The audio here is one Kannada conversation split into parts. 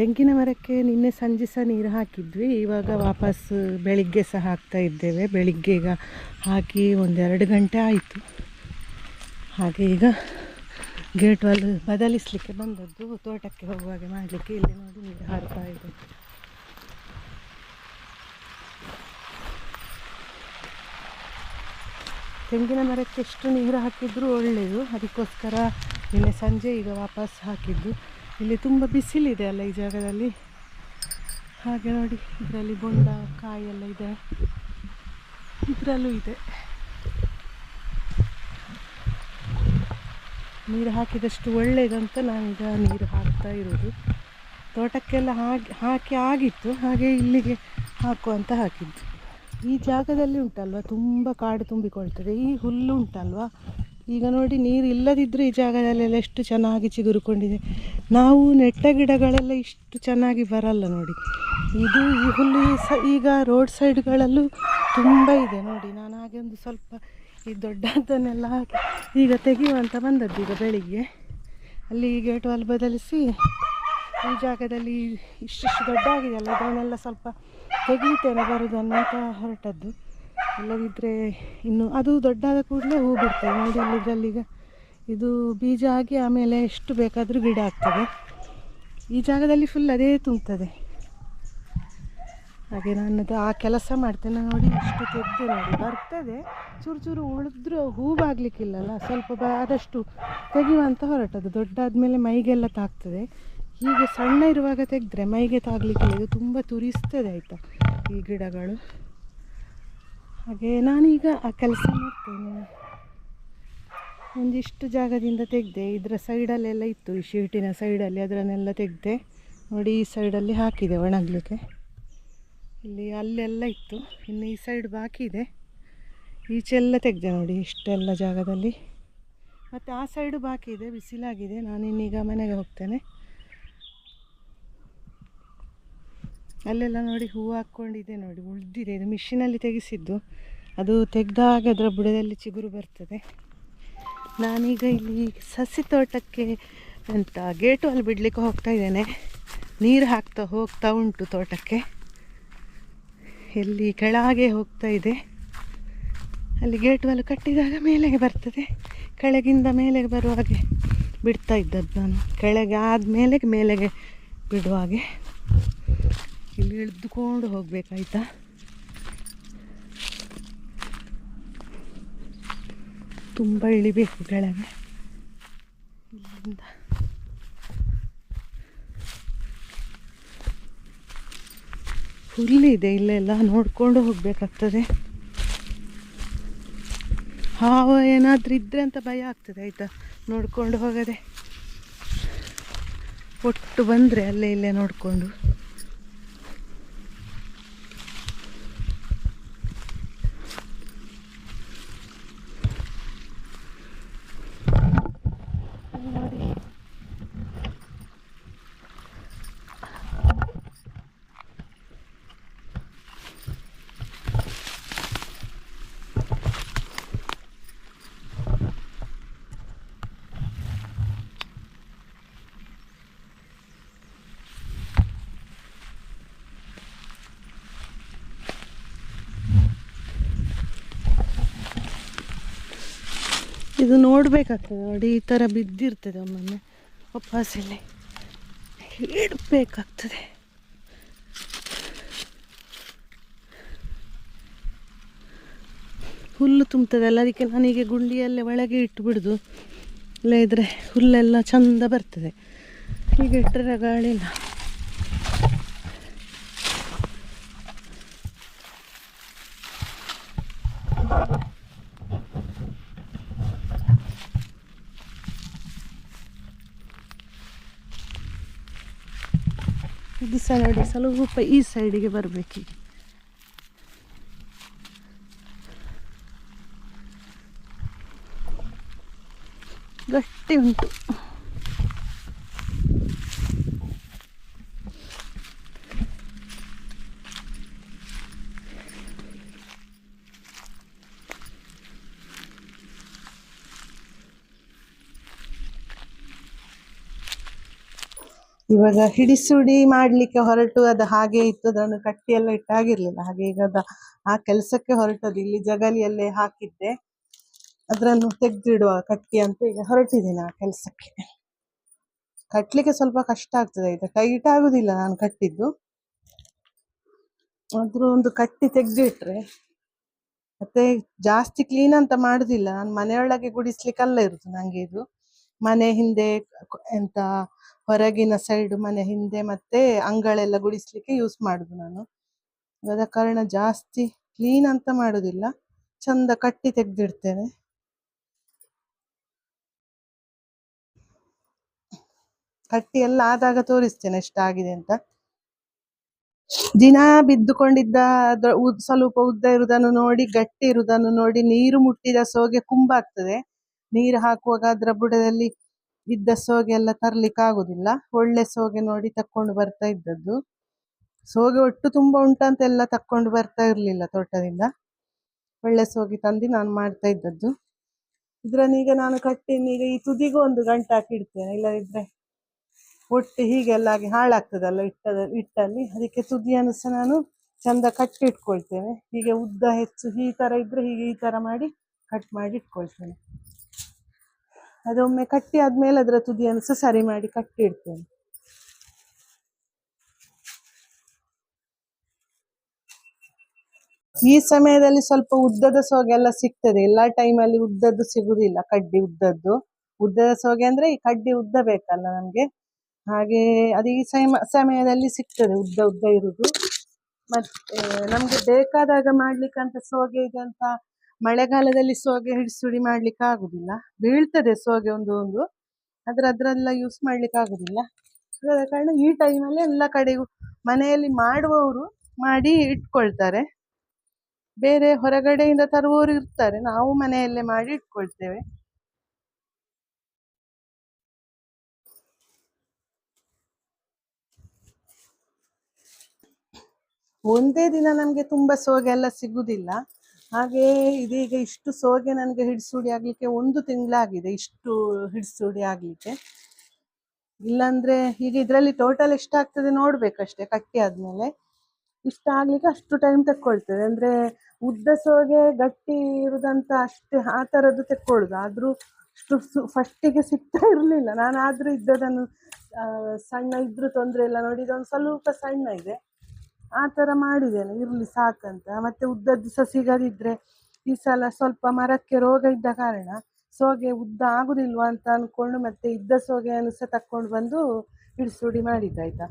ತೆಂಗಿನ ಮರಕ್ಕೆ ನಿನ್ನೆ ಸಂಜೆ ಸಹ ನೀರು ಹಾಕಿದ್ವಿ. ಇವಾಗ ವಾಪಸ್ ಬೆಳಿಗ್ಗೆ ಸಹ ಹಾಕ್ತಾ ಇದ್ದೇವೆ. ಬೆಳಿಗ್ಗೆ ಈಗ ಹಾಕಿ ಒಂದೆರಡು ಗಂಟೆ ಆಯಿತು. ಹಾಗೆ ಈಗ ಗೇಟ್ ವಾಲ್ ಬದಲಿಸಲಿಕ್ಕೆ ಬಂದದ್ದು. ತೋಟಕ್ಕೆ ಹೋಗುವಾಗೆ ಮಾಡಲಿಕ್ಕೆ ಇಲ್ಲಿ ನೋಡಿ ನೀರು ಹಾರ್ತಾ ಇದೆ. ತೆಂಗಿನ ಮರಕ್ಕೆ ಎಷ್ಟು ನೀರು ಹಾಕಿದರೂ ಒಳ್ಳೆಯದು. ಅದಕ್ಕೋಸ್ಕರ ನಿನ್ನೆ ಸಂಜೆ ಈಗ ವಾಪಸ್ ಹಾಕಿದ್ದು. ಇಲ್ಲಿ ತುಂಬ ಬಿಸಿಲಿದೆ ಅಲ್ಲ ಈ ಜಾಗದಲ್ಲಿ. ಹಾಗೆ ನೋಡಿ, ಇದರಲ್ಲಿ ಬೊಂಡ ಎಲ್ಲ ಇದೆ. ಇದರಲ್ಲೂ ಇದೆ. ನೀರು ಹಾಕಿದಷ್ಟು ಒಳ್ಳೆಯದಂತ ನಾನೀಗ ನೀರು ಹಾಕ್ತಾ ಇರೋದು. ತೋಟಕ್ಕೆಲ್ಲ ಹಾಕಿ ಹಾಕಿ ಆಗಿತ್ತು, ಹಾಗೆ ಇಲ್ಲಿಗೆ ಹಾಕುವಂತ ಹಾಕಿದ್ದು. ಈ ಜಾಗದಲ್ಲಿ ಉಂಟಲ್ವ? ತುಂಬ ಕಾಡು ತುಂಬಿಕೊಳ್ತದೆ. ಈ ಹುಲ್ಲು ಉಂಟಲ್ವ? ಈಗ ನೋಡಿ ನೀರು ಇಲ್ಲದಿದ್ದರೂ ಈ ಜಾಗದಲ್ಲೆಲ್ಲ ಎಷ್ಟು ಚೆನ್ನಾಗಿ ಚಿಗುರುಕೊಂಡಿದೆ. ನಾವು ನೆಟ್ಟ ಗಿಡಗಳೆಲ್ಲ ಇಷ್ಟು ಚೆನ್ನಾಗಿ ಬರಲ್ಲ ನೋಡಿ. ಇದು ಈ ಹುಲ್ಲು ಈಗ ರೋಡ್ ಸೈಡ್ಗಳಲ್ಲೂ ತುಂಬ ಇದೆ ನೋಡಿ. ನಾನು ಹಾಗೆ ಒಂದು ಸ್ವಲ್ಪ ಈ ದೊಡ್ಡದನ್ನೆಲ್ಲ ಹಾಕಿ ಈಗ ತೆಗೆಯುವಂತ ಬಂದದ್ದು ಈಗ ಬೆಳಿಗ್ಗೆ. ಅಲ್ಲಿ ಗೇಟ್ ವಾಲ್ ಬದಲಿಸಿ ಈ ಜಾಗದಲ್ಲಿ ಇಷ್ಟಿಷ್ಟು ದೊಡ್ಡ ಆಗಿದೆಯಲ್ಲ ಅದನ್ನೆಲ್ಲ ಸ್ವಲ್ಪ ತೆಗೀತೇನೆ ಬರುವುದನ್ನು ಅಂತ ಹೊರಟದ್ದು. ಇಲ್ಲದಿದ್ದರೆ ಇನ್ನು ಅದು ದೊಡ್ಡಾದ ಕೂಡಲೇ ಹೂ ಬಿಡ್ತದೆ. ನೋಡಿ ಈಗ ಇದು ಬೀಜ ಆಗಿ ಆಮೇಲೆ ಎಷ್ಟು ಬೇಕಾದರೂ ಗಿಡ ಆಗ್ತದೆ. ಈ ಜಾಗದಲ್ಲಿ ಫುಲ್ ಅದೇ ತುಂಬ್ತದೆ. ಹಾಗೆ ಅದು ಆ ಕೆಲಸ ಮಾಡ್ತೇನೆ. ನೋಡಿ ಎಷ್ಟು ತೆಗ್ದೆ ನೋಡಿ. ಬರ್ತದೆ. ಚೂರು ಚೂರು ಉಳಿದ್ರೂ ಹೂವಾಗಲಿಕ್ಕಿಲ್ಲಲ್ಲ ಸ್ವಲ್ಪ ಬ ಆದಷ್ಟು ತೆಗೆಯುವಂತ ಹೊರಟದು. ದೊಡ್ಡಾದ್ಮೇಲೆ ಮೈಗೆಲ್ಲ ತಾಗ್ತದೆ. ಹೀಗೆ ಸಣ್ಣ ಇರುವಾಗ ತೆಗೆದ್ರೆ ಮೈಗೆ ತಾಗಲಿಕ್ಕಿಲ್ಲ. ಇದು ತುಂಬ ತುರಿಸ್ತದೆ ಆಯಿತಾ ಈ ಗಿಡಗಳು. ಹಾಗೆ ನಾನೀಗ ಆ ಕೆಲಸ ಮಾಡ್ತೇನೆ. ಒಂದಿಷ್ಟು ಜಾಗದಿಂದ ತೆಗೆದೆ, ಇದರ ಸೈಡಲ್ಲೆಲ್ಲ ಇತ್ತು ಈ ಶೀಟಿನ ಸೈಡಲ್ಲಿ, ಅದರನ್ನೆಲ್ಲ ತೆಗೆದೆ, ನೋಡಿ ಈ ಸೈಡಲ್ಲಿ ಹಾಕಿದೆ ಒಣಗಲಿಕ್ಕೆ. ಇಲ್ಲಿ ಅಲ್ಲೆಲ್ಲ ಇತ್ತು, ಇನ್ನು ಈ ಸೈಡ್ ಬಾಕಿ ಇದೆ. ಈಚೆಲ್ಲ ತೆಗೆದೆ ನೋಡಿ ಇಷ್ಟೆಲ್ಲ ಜಾಗದಲ್ಲಿ. ಮತ್ತು ಆ ಸೈಡು ಬಾಕಿ ಇದೆ, ಬಿಸಿಲಾಗಿದೆ ನಾನು ಇನ್ನೀಗ ಮನೆಗೆ ಹೋಗ್ತೇನೆ. ಅಲ್ಲೆಲ್ಲ ನೋಡಿ ಹೂವು ಹಾಕ್ಕೊಂಡಿದೆ ನೋಡಿ, ಉಳಿದಿದೆ. ಇದು ಮಿಷಿನಲ್ಲಿ ತೆಗೆಸಿದ್ದು. ಅದು ತೆಗೆದಾಗ ಅದರ ಬುಡದಲ್ಲಿ ಚಿಗುರು ಬರ್ತದೆ. ನಾನೀಗ ಇಲ್ಲಿ ಸಸಿ ತೋಟಕ್ಕೆ ಅಂತ ಗೇಟು ಅಲ್ಲಿ ಬಿಡಲಿಕ್ಕೆ ಹೋಗ್ತಾ ಇದ್ದೇನೆ. ನೀರು ಹಾಕ್ತಾ ಹೋಗ್ತಾ ಉಂಟು ತೋಟಕ್ಕೆ. ಎಲ್ಲಿ ಕೆಳಗೆ ಹೋಗ್ತಾ ಇದೆ. ಅಲ್ಲಿ ಗೇಟ್ ವಾಲ್ ಕಟ್ಟಿದಾಗ ಮೇಲೆಗೆ ಬರ್ತದೆ. ಕೆಳಗಿಂದ ಮೇಲೆಗೆ ಬರುವ ಹಾಗೆ ಬಿಡ್ತಾ ಇದ್ದದ್ದು ನಾನು. ಕೆಳಗೆ ಆದಮೇಲೆ ಮೇಲೆಗೆ ಬಿಡುವ ಹಾಗೆ. ಇಲ್ಲಿ ಇಳಿದುಕೊಂಡು ಹೋಗಬೇಕಾಯ್ತಾ? ತುಂಬ ಇಳಿಬೇಕು ಕೆಳಗೆ. ಇಲ್ಲಿಂದ. ಹುಲ್ಲಿದೆ ಇಲ್ಲೆಲ್ಲ ನೋಡಿಕೊಂಡು ಹೋಗಬೇಕಾಗ್ತದೆ. ಹಾವು ಏನಾದರೂ ಇದ್ರೆ ಅಂತ ಭಯ ಆಗ್ತದೆ ಆಯಿತಾ? ನೋಡಿಕೊಂಡು ಹೋಗದೆ. ಒಟ್ಟು ಬಂದರೆ ಅಲ್ಲೇ ಇಲ್ಲೇ ನೋಡಿಕೊಂಡು. ಇದು ನೋಡಬೇಕಾಗ್ತದೆ. ನೋಡಿ, ಈ ಥರ ಬಿದ್ದಿರ್ತದೆ ಒಮ್ಮೊಮ್ಮೆ. ವಾಪಸ್ ಹಿಡಬೇಕಾಗ್ತದೆ ಹುಲ್ಲು ತುಂಬ್ತದಲ್ಲ ಅದಕ್ಕೆ ನನಗೆ ಗುಂಡಿಯಲ್ಲೇ ಒಳಗೆ ಇಟ್ಟು ಬಿಡುದು ಇಲ್ಲ ಇದ್ರೆ ಹುಲ್ಲೆಲ್ಲ ಚಂದ ಬರ್ತದೆ. ಹೀಗೆ ಇಟ್ಟರೆ ಇದು ಸಹ ನೋಡಿ ಸ್ವಲ್ಪ ಈ ಸೈಡಿಗೆ ಬರಬೇಕೀಗ ಗಟ್ಟಿ ಉಂಟು. ಇವಾಗ ಹಿಡಿಸುಡಿ ಮಾಡ್ಲಿಕ್ಕೆ ಹೊರಟು, ಅದು ಹಾಗೆ ಇತ್ತು, ಅದನ್ನು ಕಟ್ಟಿ ಎಲ್ಲ ಇಟ್ಟಾಗಿರ್ಲಿಲ್ಲ. ಹಾಗೆ ಈಗ ಅದ, ಆ ಕೆಲಸಕ್ಕೆ ಹೊರಟದ್ದು ಇಲ್ಲಿ ಜಗಲಿಯಲ್ಲೇ ಹಾಕಿದ್ದೆ. ಅದ್ರನ್ನು ತೆಗೆದಿಡುವ ಕಟ್ಟಿ ಅಂತ ಈಗ ಹೊರಟಿದ್ದೀನಿ ಆ ಕೆಲಸಕ್ಕೆ. ಕಟ್ಟಲಿಕ್ಕೆ ಸ್ವಲ್ಪ ಕಷ್ಟ ಆಗ್ತದೆ ಇದು ಟೈಟ್ ಆಗುದಿಲ್ಲ ನಾನು ಕಟ್ಟಿದ್ದು. ಆದ್ರೂ ಒಂದು ಕಟ್ಟಿ ತೆಗೆದಿಟ್ರೆ, ಮತ್ತೆ ಜಾಸ್ತಿ ಕ್ಲೀನ್ ಅಂತ ಮಾಡುದಿಲ್ಲ. ನಾನು ಮನೆಯೊಳಗೆ ಗುಡಿಸ್ಲಿಕ್ಕಲ್ಲ ಇರುದು ನಂಗೆ ಇದು. ಮನೆ ಹಿಂದೆ ಎಂತ ಹೊರಗಿನ ಸೈಡ್ ಮನೆ ಹಿಂದೆ ಮತ್ತೆ ಅಂಗಳೆಲ್ಲ ಗುಡಿಸ್ಲಿಕ್ಕೆ ಯೂಸ್ ಮಾಡುದು ನಾನು. ಅದ ಕಾರಣ ಜಾಸ್ತಿ ಕ್ಲೀನ್ ಅಂತ ಮಾಡುದಿಲ್ಲ. ಚಂದ ಕಟ್ಟಿ ತೆಗ್ದಿಡ್ತೇನೆ. ಕಟ್ಟಿ ಎಲ್ಲ ಆದಾಗ ತೋರಿಸ್ತೇನೆ ಎಷ್ಟಾಗಿದೆ ಅಂತ. ದಿನ ಬಿದ್ದುಕೊಂಡಿದ್ದ ಸ್ವಲ್ಪ ಉದ್ದ ಇರುವುದನ್ನು ನೋಡಿ, ಗಟ್ಟಿ ಇರುವುದನ್ನು ನೋಡಿ ನೀರು ಮುಟ್ಟಿದ ಸೋಗೆ ಕುಂಬಾಗ್ತದೆ. ನೀರು ಹಾಕುವಾಗ ಅದರ ಬುಡದಲ್ಲಿ ಇದ್ದ ಸೋಗೆ ಎಲ್ಲ ತರ್ಲಿಕ್ಕೆ ಆಗುದಿಲ್ಲ ಒಳ್ಳೆ ಸೋಗೆ ನೋಡಿ ತಕ್ಕೊಂಡು ಬರ್ತಾ ಇದ್ದದ್ದು. ಸೋಗೆ ಒಟ್ಟು ತುಂಬಾ ಉಂಟಂತ ಎಲ್ಲ ತಕ್ಕೊಂಡು ಬರ್ತಾ ಇರ್ಲಿಲ್ಲ ತೋಟದಿಂದ. ಒಳ್ಳೆ ಸೋಗೆ ತಂದು ನಾನು ಮಾಡ್ತಾ ಇದ್ದದ್ದು. ಇದ್ರನ್ನೀಗ ನಾನು ಕಟ್ಟಿನೀಗ ಈ ತುದಿಗೂ ಒಂದು ಗಂಟು ಹಾಕಿ ಇಡ್ತೇನೆ. ಇಲ್ಲದಿದ್ರೆ ಒಟ್ಟು ಹೀಗೆಲ್ಲ ಆಗಿ ಹಾಳಾಗ್ತದಲ್ಲ ಇಟ್ಟದ, ಇಟ್ಟಲ್ಲಿ. ಅದಕ್ಕೆ ತುದಿಯನ್ನು ಸಹ ನಾನು ಚಂದ ಕಟ್ಟಿಟ್ಕೊಳ್ತೇನೆ. ಹೀಗೆ ಉದ್ದ ಹೆಚ್ಚು ಈ ತರ ಇದ್ರೆ ಹೀಗೆ ಈ ತರ ಮಾಡಿ ಕಟ್ ಮಾಡಿ ಇಟ್ಕೊಳ್ತೇನೆ. ಅದೊಮ್ಮೆ ಕಟ್ಟಿ ಆದ್ಮೇಲೆ ಅದರ ತುದಿಯನ್ನು ಸಹ ಸರಿ ಮಾಡಿ ಕಟ್ಟಿ ಇಡ್ತೇನೆ. ಈ ಸಮಯದಲ್ಲಿ ಸ್ವಲ್ಪ ಉದ್ದದ ಸೋಗೆ ಎಲ್ಲ ಸಿಗ್ತದೆ. ಎಲ್ಲಾ ಟೈಮಲ್ಲಿ ಉದ್ದದ್ದು ಸಿಗುದಿಲ್ಲ, ಕಡ್ಡಿ ಉದ್ದದ್ದು. ಉದ್ದದ ಸೋಗೆ ಅಂದ್ರೆ ಈ ಕಡ್ಡಿ ಉದ್ದ ಬೇಕಲ್ಲ ನಮ್ಗೆ? ಹಾಗೆ ಅದು ಈ ಸಮ, ಸಮಯದಲ್ಲಿ ಸಿಗ್ತದೆ, ಉದ್ದ ಉದ್ದ ಇರುದು. ಮತ್ತೆ ನಮ್ಗೆ ಬೇಕಾದಾಗ ಮಾಡ್ಲಿಕ್ಕಂತ ಸೋಗೆ ಇದೆ ಅಂತ ಮಳೆಗಾಲದಲ್ಲಿ ಸೋಗೆ ಹಿಡಿಸುಡಿ ಮಾಡ್ಲಿಕ್ಕೆ ಆಗುದಿಲ್ಲ. ಬೀಳ್ತದೆ ಸೋಗೆ ಒಂದು ಒಂದು. ಆದ್ರೆ ಅದ್ರೆಲ್ಲ ಯೂಸ್ ಮಾಡ್ಲಿಕ್ಕೆ ಆಗುದಿಲ್ಲ. ಆದ ಕಾರಣ ಈ ಟೈಮಲ್ಲಿ ಎಲ್ಲ ಕಡೆಗೂ ಮನೆಯಲ್ಲಿ ಮಾಡುವವರು ಮಾಡಿ ಇಟ್ಕೊಳ್ತಾರೆ. ಬೇರೆ ಹೊರಗಡೆಯಿಂದ ತರುವವರು ಇರ್ತಾರೆ. ನಾವು ಮನೆಯಲ್ಲೇ ಮಾಡಿ ಇಟ್ಕೊಳ್ತೇವೆ. ಒಂದೇ ದಿನ ನಮ್ಗೆ ತುಂಬಾ ಸೋಗೆ ಎಲ್ಲ ಸಿಗುದಿಲ್ಲ ಹಾಗೆ ಇದೀಗ ಇಷ್ಟು ಸೋಗೆ ನನಗೆ ಹಿಡಿಸುಡಿ ಆಗಲಿಕ್ಕೆ ಒಂದು ತಿಂಗಳಾಗಿದೆ, ಇಷ್ಟು ಹಿಡಿಸುಡಿ ಆಗಲಿಕ್ಕೆ. ಇಲ್ಲಾಂದ್ರೆ ಈಗ ಇದರಲ್ಲಿ ಟೋಟಲ್ ಎಷ್ಟಾಗ್ತದೆ ನೋಡ್ಬೇಕಷ್ಟೇ, ಕಟ್ಟಿ ಆದ್ಮೇಲೆ. ಇಷ್ಟ ಆಗ್ಲಿಕ್ಕೆ ಅಷ್ಟು ಟೈಮ್ ತಕ್ಕೊಳ್ತದೆ. ಅಂದ್ರೆ ಉದ್ದ ಸೋಗೆ ಗಟ್ಟಿ ಇರುದಂತ ಅಷ್ಟೇ ಆ ತರದ್ದು ತೆಕ್ಕೊಳ್ಳುದು. ಆದ್ರೂ ಅಷ್ಟು ಫಸ್ಟಿಗೆ ಸಿಗ್ತಾ ಇರ್ಲಿಲ್ಲ. ನಾನು ಆದ್ರೂ ಇದ್ದದನ್ನು ಸಣ್ಣ ಇದ್ರೂ ತೊಂದರೆ ಇಲ್ಲ. ನೋಡಿ, ಇದೊಂದು ಸ್ವಲ್ಪ ಸಣ್ಣ ಇದೆ. ಆ ಥರ ಮಾಡಿದ್ದೇನೆ, ಇರಲಿ ಸಾಕಂತ. ಮತ್ತೆ ಉದ್ದದ್ದು ಸಹ ಸಿಗದಿದ್ದರೆ ಈ ಸಲ ಸ್ವಲ್ಪ ಮರಕ್ಕೆ ರೋಗ ಇದ್ದ ಕಾರಣ ಸೋಗೆ ಉದ್ದ ಆಗುದಿಲ್ವಾ ಅಂತ ಅಂದ್ಕೊಂಡು ಮತ್ತೆ ಇದ್ದ ಸೋಗೆಯನ್ನು ಸಹ ತಕ್ಕೊಂಡು ಬಂದು ಹಿಡಿಸುಡಿ ಮಾಡಿದ್ದಾಯ್ತಾ.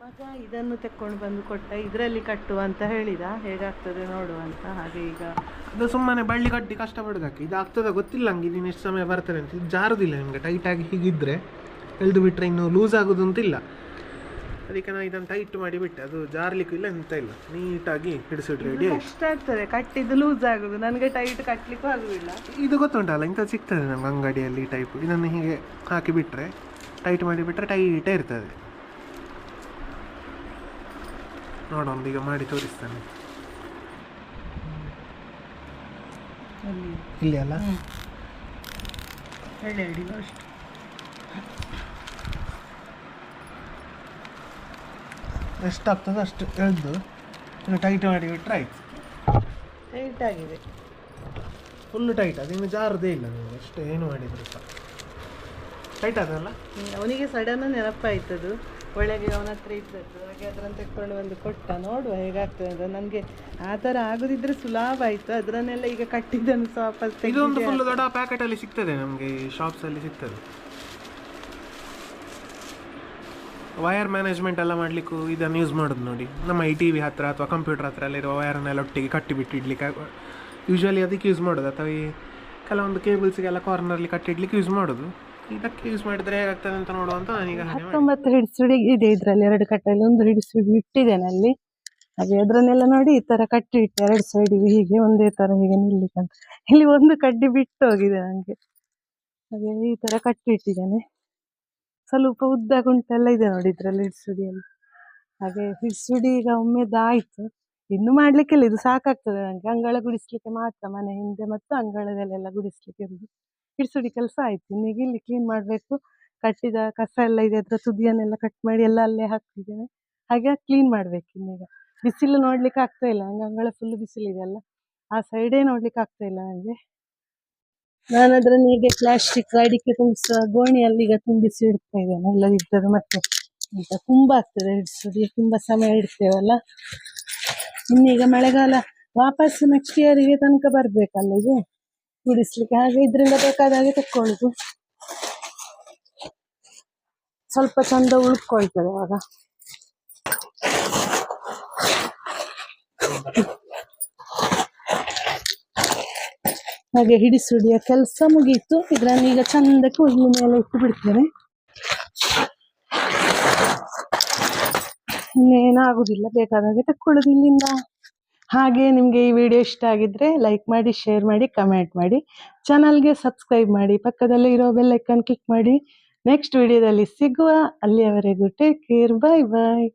ಮಗ ಇದನ್ನು ತೆಕ್ಕೊಂಡು ಬಂದು ಕೊಟ್ಟ ಇದರಲ್ಲಿ ಕಟ್ಟುವ ಅಂತ ಹೇಳಿದ. ಹೇಗಾಗ್ತದೆ ನೋಡುವ ಅಂತ. ಹಾಗೆ ಈಗ ಅದು ಸುಮ್ಮನೆ ಬಳ್ಳಿ ಕಟ್ಟಿ ಕಷ್ಟಪಡೋದಕ್ಕೆ. ಇದು ಆಗ್ತದ ಗೊತ್ತಿಲ್ಲ ಹಂಗೆ. ಇದೀನಿ ಎಷ್ಟು ಸಮಯ ಬರ್ತದೆ ಅಂತ. ಇದು ಜಾರುದಿಲ್ಲ ನಿಮಗೆ. ಟೈಟಾಗಿ ಹೀಗಿದ್ರೆ ಎಳ್ದು ಬಿಟ್ಟರೆ ಇನ್ನು ಲೂಸ್ ಆಗೋದು ಅಂತಿಲ್ಲ ಅದಕ್ಕೆ ನಾನು ಇದನ್ನು ಟೈಟ್ ಮಾಡಿ ಬಿಟ್ಟೆ. ಅದು ಜಾರ್ಲಿಕ್ಕೂ ಇಲ್ಲ ಎಂತ ಇಲ್ಲ. ನೀಟಾಗಿ ಹಿಡಿಸಿಡ್ರಿ ರೆಡಿ ಕಷ್ಟ ಆಗ್ತದೆ. ಕಟ್ಟಿದ್ದು ಲೂಸ್ ಆಗೋದು. ನನಗೆ ಟೈಟ್ ಕಟ್ಟಲಿಕ್ಕೂ ಆಗುದಿಲ್ಲ. ಇದು ಗೊತ್ತುಂಟಲ್ಲ ಇಂಥ ಸಿಗ್ತದೆ ನಮ್ಗೆ ಅಂಗಡಿಯಲ್ಲಿ ಟೈಪ್ ಇದನ್ನು ಹೀಗೆ ಹಾಕಿ ಬಿಟ್ಟರೆ ಟೈಟ್ ಮಾಡಿ ಬಿಟ್ಟರೆ ಟೈಟೇ ಇರ್ತದೆ. ನೋಡೋಣ ಈಗ ಮಾಡಿ ತೋರಿಸ್ತಾನೆ. ಇಲ್ಲಿ ಅಲ್ಲ? ಹೇಳಿ ಅಷ್ಟು. ಎಷ್ಟಾಗ್ತದೆ ಅಷ್ಟು ಎಳ್ದು? ಇನ್ನು ಟೈಟ್ ಮಾಡಿ ಬಿಟ್ಟರೆ ಆಯ್ತು. ಟೈಟ್ ಆಗಿದೆ. ಫುಲ್ಲು ಟೈಟ್ ಅದು ಇನ್ನು ಜಾರದೇ ಇಲ್ಲ ನೀವು ಅಷ್ಟು ಏನು ಮಾಡಿದ್ರು ಟೈಟ್ ಅದಲ್ಲ ಅವನಿಗೆ ಸಡನ್ ನೆನಪಾಯ್ತದು ಒಳಗೆ ಅವನ ಹತ್ರ ಇದ್ದದ್ದು. ಹಾಗೆ ಅದರನ್ನು ತೆಕ್ಕೊಂಡು ಬಂದು ಕೊಟ್ಟ. ನೋಡುವ ಹೇಗಾಗ್ತದೆ ಅಂತ. ನನಗೆ ಆ ಥರ ಆಗುದಿದ್ರೆ ಸುಲಭ ಆಯ್ತು. ಅದರನ್ನೆಲ್ಲ ಈಗ ಕಟ್ಟಿದ್ದನ್ನು ಸಹ ವಾಪಸ್ ಇದೊಂದು. ಫುಲ್ ದೊಡ್ಡ ಪ್ಯಾಕೆಟಲ್ಲಿ ಸಿಗ್ತದೆ ನಮಗೆ ಶಾಪ್ಸಲ್ಲಿ ಸಿಗ್ತದೆ. ವಯರ್ ಮ್ಯಾನೇಜ್ಮೆಂಟ್ ಎಲ್ಲ ಮಾಡಲಿಕ್ಕೂ ಇದನ್ನು ಯೂಸ್ ಮಾಡೋದು ನೋಡಿ. ನಮ್ಮ ಈ ಟಿ ವಿ ಹತ್ರ ಅಥವಾ ಕಂಪ್ಯೂಟರ್ ಹತ್ರ ಎಲ್ಲ ಇರುವ ವಯರನ್ನೆಲ್ಲ ಒಟ್ಟಿಗೆ ಕಟ್ಟಿಬಿಟ್ಟಿಡ್ಲಿಕ್ಕೆ ಯೂಶ್ವಲಿ ಅದಕ್ಕೆ ಯೂಸ್ ಮಾಡೋದು. ಅಥವಾ ಈ ಕೆಲವೊಂದು ಕೇಬಲ್ಸ್ಗೆಲ್ಲ ಕಾರ್ನರ್ಲಿ ಕಟ್ಟಿಡ್ಲಿಕ್ಕೆ ಯೂಸ್ ಮಾಡೋದು. ಇದಕ್ಕೆ ಯೂಸ್ ಮಾಡಿದ್ರೆ ಹೇಗಾಗ್ತದೆ ಅಂತ ನೋಡುವಂತ ನಾನೀಗ ಹತ್ತೊಂಬತ್ತು ಹಿಡಿಸ್ ಇದೆ ಇದ್ರಲ್ಲಿ, ಎರಡು ಕಟ್ಟಲ್ಲಿ ಒಂದು ಹಿಡಿಸುಡಿ ಇಟ್ಟಿದ್ದೇನೆ ಅಲ್ಲಿ. ಹಾಗೆ ಅದ್ರನ್ನೆಲ್ಲ ನೋಡಿ ಈ ತರ ಕಟ್ಟಿ ಇಟ್ಟೆ ಎರಡು ಸೈಡಿಗೆ ಹೀಗೆ, ಒಂದೇ ತರ ಹೀಗೆ ನಿಲ್ಲಿಕ್ಕಂತ. ಇಲ್ಲಿ ಒಂದು ಕಡ್ಡಿ ಬಿಟ್ಟು ಹೋಗಿದೆ ನನಗೆ ಹಾಗೆ ಈ ತರ ಕಟ್ಟಿ ಇಟ್ಟಿದ್ದೇನೆ. ಸ್ವಲ್ಪ ಉದ್ದ ಗುಂಟೆಲ್ಲ ಇದೆ ನೋಡಿ ಇದ್ರಲ್ಲಿ ಹಿಡಿಸುಡಿಯಲ್ಲಿ ಹಾಗೆ ಹಿಡಿಸುಡಿ ಈಗ ಒಮ್ಮೆದಾಯ್ತು ಇನ್ನು ಮಾಡ್ಲಿಕ್ಕಿಲ್ಲ, ಇದು ಸಾಕಾಗ್ತದೆ ನನಗೆ ಅಂಗಳ ಗುಡಿಸ್ಲಿಕ್ಕೆ ಮಾತ್ರ ಮನೆ ಹಿಂದೆ ಮತ್ತು ಅಂಗಳದಲ್ಲೆಲ್ಲ ಗುಡಿಸ್ಲಿಕ್ಕೆ ಇರುದು. ಹಿಡ್ಸುಡಿ ಕೆಲಸ ಆಯ್ತು. ಇನ್ನೀಗ ಇಲ್ಲಿ ಕ್ಲೀನ್ ಮಾಡಬೇಕು. ಕಟ್ಟಿದ ಕಸ ಎಲ್ಲ ಇದೆ ಅದರ ತುದಿಯನ್ನೆಲ್ಲ ಕಟ್ ಮಾಡಿ ಎಲ್ಲ ಅಲ್ಲೇ ಹಾಕ್ತಿದ್ದೇನೆ. ಹಾಗೆ ಕ್ಲೀನ್ ಮಾಡ್ಬೇಕು ಇನ್ನೀಗ. ಬಿಸಿಲು ನೋಡ್ಲಿಕ್ಕೆ ಆಗ್ತಾ ಇಲ್ಲ. ನಂಗೆ ಅಂಗಳ ಫುಲ್ ಬಿಸಿಲಿದೆ ಅಲ್ಲ. ಆ ಸೈಡೇ ನೋಡ್ಲಿಕ್ಕೆ ಆಗ್ತಾ ಇಲ್ಲ ನನಗೆ ನಾನು ಹೀಗೆ ಪ್ಲಾಸ್ಟಿಕ್ ಅಡಿಕೆ ತುಂಬಿಸುವ ಗೋಣಿಯಲ್ಲಿ ಈಗ ತುಂಬಿಸಿ ಇಡ್ತಾ ಇದ್ದೇನೆ. ಇಲ್ಲದಿದ್ದರೆ ಮತ್ತೆ ಈಗ ತುಂಬ ಆಗ್ತದೆ ಇಡ್ಸೋದು. ತುಂಬ ಸಮಯ ಇಡ್ತೇವಲ್ಲ. ಇನ್ನೀಗ ಮಳೆಗಾಲ ವಾಪಸ್ ನೆಕ್ಸ್ಟ್ ಇಯರಿಗೆ ತನಕ ಬರಬೇಕಲ್ಲ ಇದು. ಗುಡಿಸ್ಲಿಕ್ಕೆ ಹಾಗೆ ಇದರಿಂದ ಬೇಕಾದ ಹಾಗೆ ತಕ್ಕೊಳ್ಳುದು. ಸ್ವಲ್ಪ ಚಂದ ಉಳ್ಕೊಳ್ತದೆ ಆಗ. ಹಾಗೆ ಹಿಡಿಸುಡಿಯ ಕೆಲಸ ಮುಗೀತು. ಇದ್ರನ್ನ ಈಗ ಚಂದ ಹುಲ್ಲು ಮೇಲೆ ಇಟ್ಟು ಬಿಡ್ತೇನೆ. ಇನ್ನೇನಾಗುದಿಲ್ಲ, ಬೇಕಾದಾಗೆ ತಕ್ಕೊಳ್ಳೋದು ಇಲ್ಲಿಂದ. ಹಾಗೆ ನಿಮಗೆ ಈ ವಿಡಿಯೋ ಇಷ್ಟ ಆಗಿದ್ರೆ ಲೈಕ್ ಮಾಡಿ ಶೇರ್ ಮಾಡಿ ಕಮೆಂಟ್ ಮಾಡಿ. ಚಾನಲ್ಗೆ ಸಬ್ಸ್ಕ್ರೈಬ್ ಮಾಡಿ. ಪಕ್ಕದಲ್ಲೇ ಇರೋ ಬೆಲ್ ಐಕಾನ್ ಕ್ಲಿಕ್ ಮಾಡಿ. ನೆಕ್ಸ್ಟ್ ವಿಡಿಯೋದಲ್ಲಿ ಸಿಗುವ. ಅಲ್ಲಿಯವರೆಗೂ ಟೇಕ್ ಕೇರ್ ಬಾಯ್ ಬಾಯ್